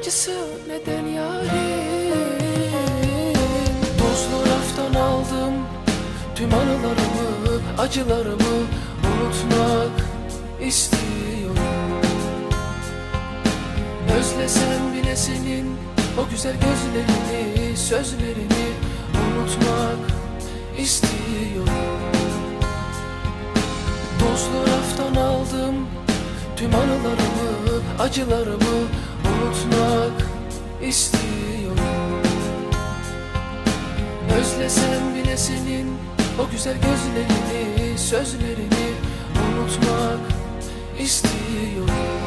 acısı neden yarim? Buzlu raftan aldım tüm anılarımı Acılarımı unutmak istiyorum. Özlesem bile senin o güzel gözlerini Sözlerini unutmak istiyorum. Buzlu raftan aldım Tüm anılarımı, acılarımı unutmak istiyorum. Özlesem bile senin o güzel gözlerini, sözlerini unutmak istiyorum